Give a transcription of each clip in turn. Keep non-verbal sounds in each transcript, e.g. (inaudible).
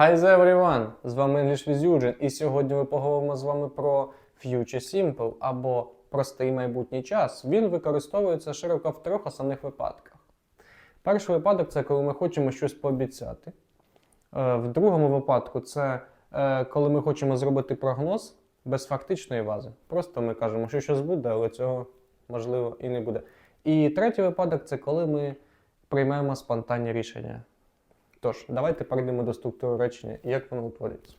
Hi everyone! З вами English with Eugene, і сьогодні ми поговоримо з вами про Future Simple або простий майбутній час. Він використовується широко в трьох основних випадках. Перший випадок це коли ми хочемо щось пообіцяти. Е, В другому випадку це е, коли ми хочемо зробити прогноз без фактичної бази. Просто ми кажемо, що щось буде, але цього можливо і не буде. І третій випадок це коли ми приймаємо спонтанні рішення. Тож, давайте перейдемо до структури речення і як воно утворюється.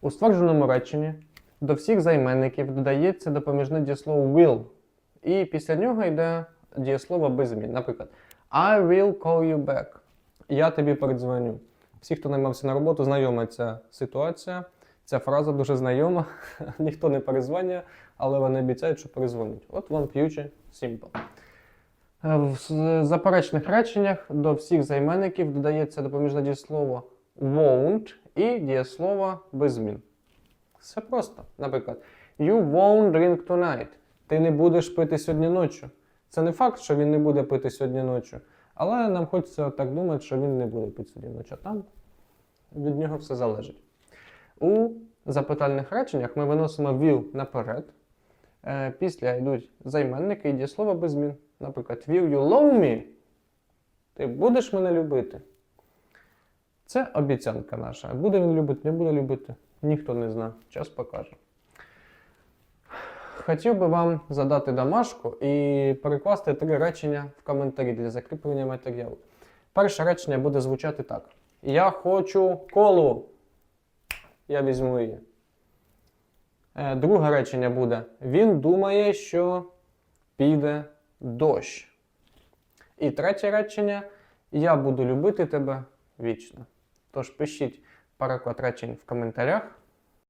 У ствердженому реченні до всіх займенників додається допоміжне дієслово will, і після нього йде дієслово без змін. Наприклад, I will call you back. Я тобі передзвоню. Всі, хто наймався на роботу, знайома ця ситуація. Ця фраза дуже знайома. (laughs) Ніхто не перезвонює, але вони обіцяють, що перезвонять. От вам future simple. Е, В заперечних реченнях до всіх займенників додається допоміжне дієслово won't і дієслово без змін. Все просто. Наприклад, You won't drink tonight. Ти не будеш пити сьогодні ночі. Це не факт, що він не буде пити сьогодні ночі, але нам хочеться так думати, що він не буде пити сьогодні ночі. А там від нього все залежить. У запитальних реченнях ми виносимо will наперед. Е, Після йдуть займенники і дієслова без змін. Наприклад, will you love me? Ти будеш мене любити? Це обіцянка наша. Буде він любити, не буде любити. Ніхто не знає. Час покаже. Хотів би вам задати домашку і перекласти три речення в коментарі для закріплення матеріалу. Перше речення буде звучати так: Я хочу колу. Я візьму її. Е, Друге речення буде: Він думає, що піде дощ. І третє речення: Я буду любити тебе вічно. Тож пишіть переклад речень в коментарях.